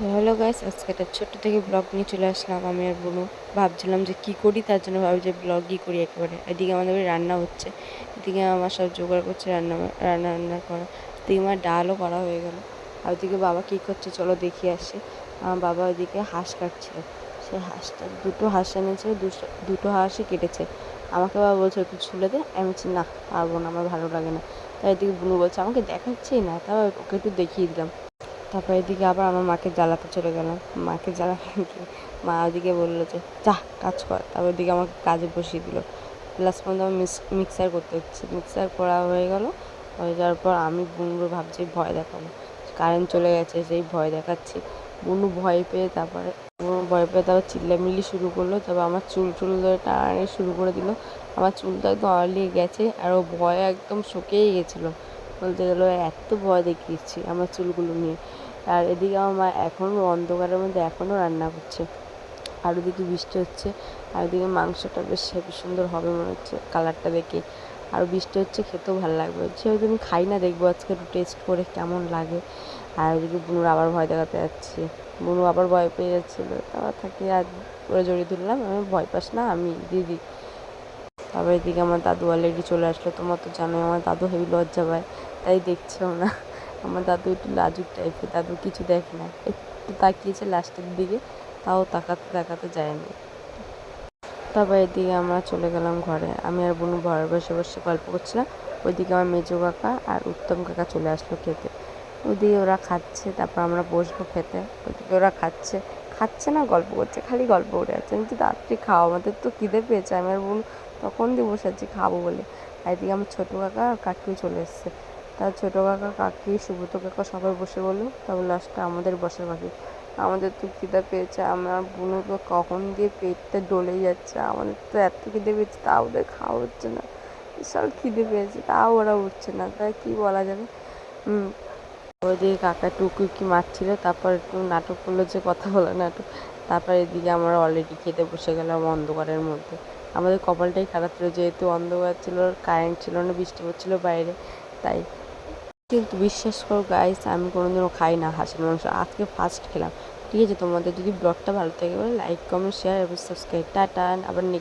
তো hello guys, আজকে একটা ছোট্ট থেকে ব্লগ নিয়ে চলে আসলাম। আমি আর বোনু ভাবছিলাম যে কি করি, তার জন্য ভাবি যে ব্লগই করি একেবারে। এদিকে আমাদের রান্না হচ্ছে, এদিকে আমার সব জোগাড় করছে, রান্না রান্না রান্না করা। এদিকে আমার ডালও করা হয়ে গেল। আর ওদিকে বাবা কী করছে চলো দেখি আসি। আমার বাবা ওইদিকে হাঁস কাটছিল সেই হাঁসটা, দুটো হাঁস এনেছিল দুটো- দুটো হাঁসই কেটেছে। আমাকে বাবা বলছে একটু ছুলে দে। আমি বলছি, না, পারব না, আমার ভালো লাগে না। তাই এদিকে বুনু বলছে, আমাকে দেখাচ্ছেই না। তাও ওকে একটু দেখিয়ে দিলাম। তারপর এদিকে আবার আমার মাকে জ্বালাতে চলে গেলাম মাকে জ্বালাতে মা ওদিকে বলল যে, যা, কাজ কর। তারপর ওদিকে আমাকে কাজে বসিয়ে দিল। লাস্ট পর্যন্ত আমি মিক্সার করতে হচ্ছে। মিক্সার করা হয়ে গেল। হয়ে যাওয়ার পর আমি বুনুর ভাবছি ভয় দেখাবো। কারেন্ট চলে গেছে, সেই ভয় দেখাচ্ছি। বুনু ভয় পেয়ে তারপরে বুনু ভয় পেয়ে তারপর চিল্লামিল্লি শুরু করল। তারপর আমার চুল চুল ধরে টানাটানি শুরু করে দিল। আমার চুলটা একদম আড়লিয়ে গেছে আর ও ভয়ে একদম শোকেই গেছিল। বলতে গেলো, এত ভয় দেখিয়েছি আমার চুলগুলো নিয়ে। আর এদিকে আমার মা এখনও অন্ধকারের মধ্যে এখনও রান্না করছে। আর ওদিকে বৃষ্টি হচ্ছে, আর ওদিকে মাংসটা বেশ হেবি সুন্দর হবে মনে হচ্ছে কালারটা দেখে। আর বৃষ্টি হচ্ছে, খেতেও ভালো লাগবে যেহেতু আমি খাই না, দেখব আজকে একটু টেস্ট করে কেমন লাগে। আর ওদিকে বুনুর আবার ভয় দেখাতে যাচ্ছে। বুনু আবার ভয় পেয়ে যাচ্ছিল তারপর থাকি আর ওরা জড়িয়ে ধরলাম, আমি ভয় পাস না, আমি দিদি। তারপর এদিকে আমার দাদু অলরেডি চলে আসলো। তোমার তো জানোই, আমার দাদু হেবি লজ্জা পায়, তাই দেখছেও না। আমার দাদু একটু লাজুক টাইপের দাদু কিছু দেখে না। একটু তাকিয়েছে লাস্টের দিকে, তাও তাকাতে তাকাতে যায়নি। তারপর এদিকে আমরা চলে গেলাম ঘরে। আমি আর বোন ঘরে বসে বসে গল্প করছিলাম। ওইদিকে আমার মেজো কাকা আর উত্তম কাকা চলে আসলো খেতে। ওইদিকে ওরা খাচ্ছে, তারপর আমরা বসবো খেতে। ওইদিকে ওরা খাচ্ছে। খাচ্ছে না, গল্প করছে, খালি গল্প করে যাচ্ছে আমি তো রাত্রি খাওয়া আমাদের তো খিদে পেয়েছে। আমি আর বোন, তখন দিয়ে বসে আছি, খাব বলে। আর এদিকে আমার ছোটো কাকা আর কাকিও চলে এসছে। তার ছোটো কাকা, কাকি, সুব্রত কাকা সবাই বসে বলল তারপর লাস্টে আমাদের বসে বাকি। আমাদের তো খিদে পেয়েছে, আমার বোনু তো কখন দিয়ে পেটটা ডলে যাচ্ছে, আমাদের তো এত খিদে পেয়েছে, তাও ওদের খাওয়া হচ্ছে না। বিশাল খিদে পেয়েছে, তাও ওরা উঠছে না, তাই কী বলা যাবে? ওইদিকে কাকা টুকু কি মারছিল, তারপর একটু নাটক করল যে কথা বলা নাটক। তারপর এদিকে আমরা অলরেডি খেতে বসে গেলাম অন্ধকারের মধ্যে। আমাদের কপালটাই খারাপ ছিল, যেহেতু অন্ধকার ছিল কারেন্ট ছিল না, বৃষ্টি পড়ছিল বাইরে, তাই কিন্তু বিশ্বাস করো গাইস আমি কোনোদিনও খাই না হাঁসের মাংস। আজকে ফার্স্ট খেলাম। ঠিক আছে, তোমাদের যদি ব্লগটা ভালো থাকে, বলে লাইক কমেন্ট শেয়ার এবং সাবস্ক্রাইব টাটা, আবার নেক্সট